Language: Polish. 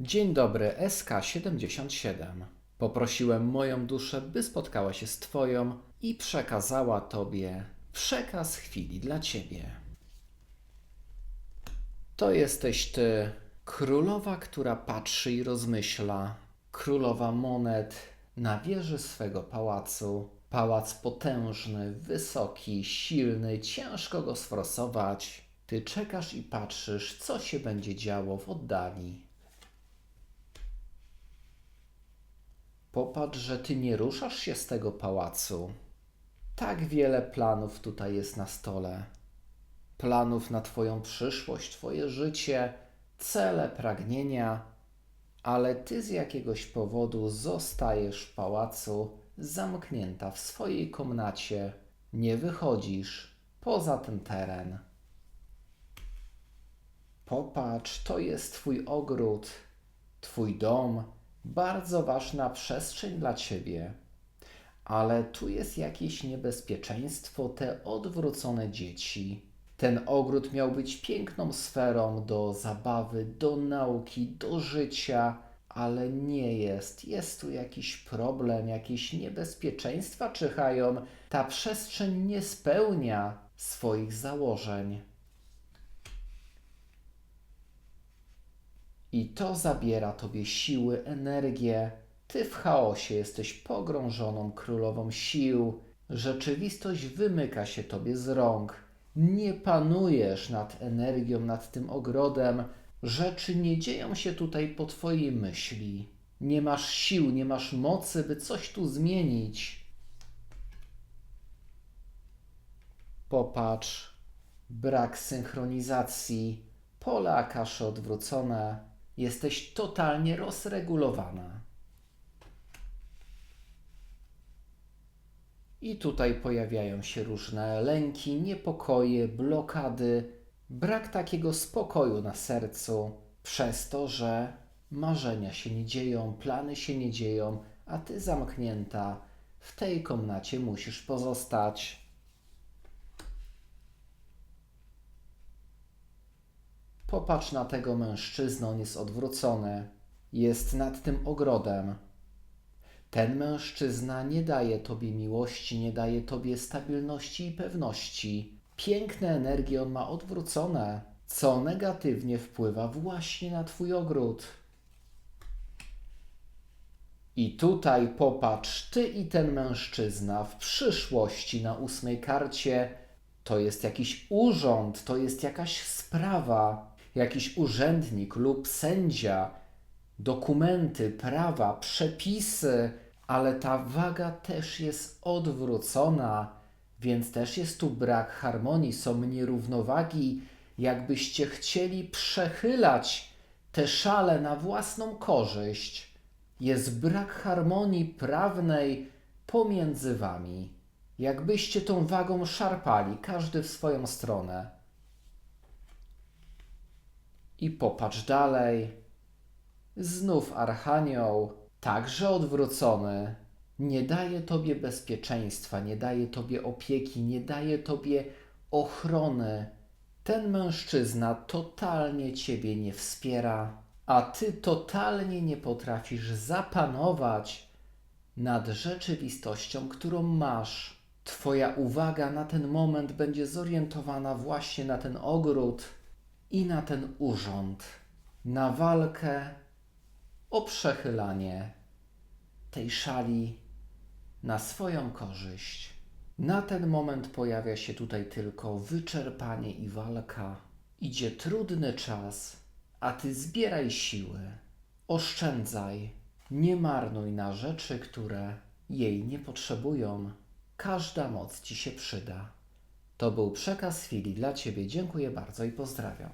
Dzień dobry, SK77. Poprosiłem moją duszę, by spotkała się z Twoją i przekazała Tobie przekaz chwili dla Ciebie. To jesteś Ty, królowa, która patrzy i rozmyśla, królowa monet na wieży swego pałacu. Pałac potężny, wysoki, silny, ciężko go sforsować. Ty czekasz i patrzysz, co się będzie działo w oddali. Popatrz, że ty nie ruszasz się z tego pałacu. Tak wiele planów tutaj jest na stole. Planów na Twoją przyszłość, Twoje życie, cele, pragnienia, ale ty z jakiegoś powodu zostajesz w pałacu, zamknięta w swojej komnacie, nie wychodzisz poza ten teren. Popatrz, to jest Twój ogród, Twój dom, bardzo ważna przestrzeń dla Ciebie. Ale tu jest jakieś niebezpieczeństwo, te odwrócone dzieci. Ten ogród miał być piękną sferą do zabawy, do nauki, do życia, ale nie jest. Jest tu jakiś problem, jakieś niebezpieczeństwa czyhają. Ta przestrzeń nie spełnia swoich założeń. I to zabiera tobie siły, energię. Ty w chaosie jesteś pogrążoną królową sił. Rzeczywistość wymyka się tobie z rąk. Nie panujesz nad energią, nad tym ogrodem. Rzeczy nie dzieją się tutaj po twojej myśli. Nie masz sił, nie masz mocy, by coś tu zmienić. Popatrz, brak synchronizacji, pole akaszy odwrócone, jesteś totalnie rozregulowana. I tutaj pojawiają się różne lęki, niepokoje, blokady, brak takiego spokoju na sercu, przez to, że marzenia się nie dzieją, plany się nie dzieją, a ty zamknięta w tej komnacie musisz pozostać. Popatrz na tego mężczyznę, on jest odwrócony, jest nad tym ogrodem. Ten mężczyzna nie daje tobie miłości, nie daje tobie stabilności i pewności. Piękne energie on ma odwrócone, co negatywnie wpływa właśnie na twój ogród. I tutaj popatrz, ty i ten mężczyzna w przyszłości na ósmej karcie to jest jakiś urząd, to jest jakaś sprawa, jakiś urzędnik lub sędzia, dokumenty, prawa, przepisy, ale ta waga też jest odwrócona, więc też jest tu brak harmonii, są nierównowagi, jakbyście chcieli przechylać te szale na własną korzyść. Jest brak harmonii prawnej pomiędzy wami. Jakbyście tą wagą szarpali, każdy w swoją stronę. I popatrz dalej. Znów Archanioł, także odwrócony, nie daje tobie bezpieczeństwa, nie daje tobie opieki, nie daje tobie ochrony. Ten mężczyzna totalnie ciebie nie wspiera, a ty totalnie nie potrafisz zapanować nad rzeczywistością, którą masz. Twoja uwaga na ten moment będzie zorientowana właśnie na ten ogród i na ten urząd, na walkę o przechylanie tej szali na swoją korzyść. Na ten moment pojawia się tutaj tylko wyczerpanie i walka. Idzie trudny czas, a ty zbieraj siły, oszczędzaj, nie marnuj na rzeczy, które jej nie potrzebują. Każda moc ci się przyda. To był przekaz chwili dla ciebie. Dziękuję bardzo i pozdrawiam.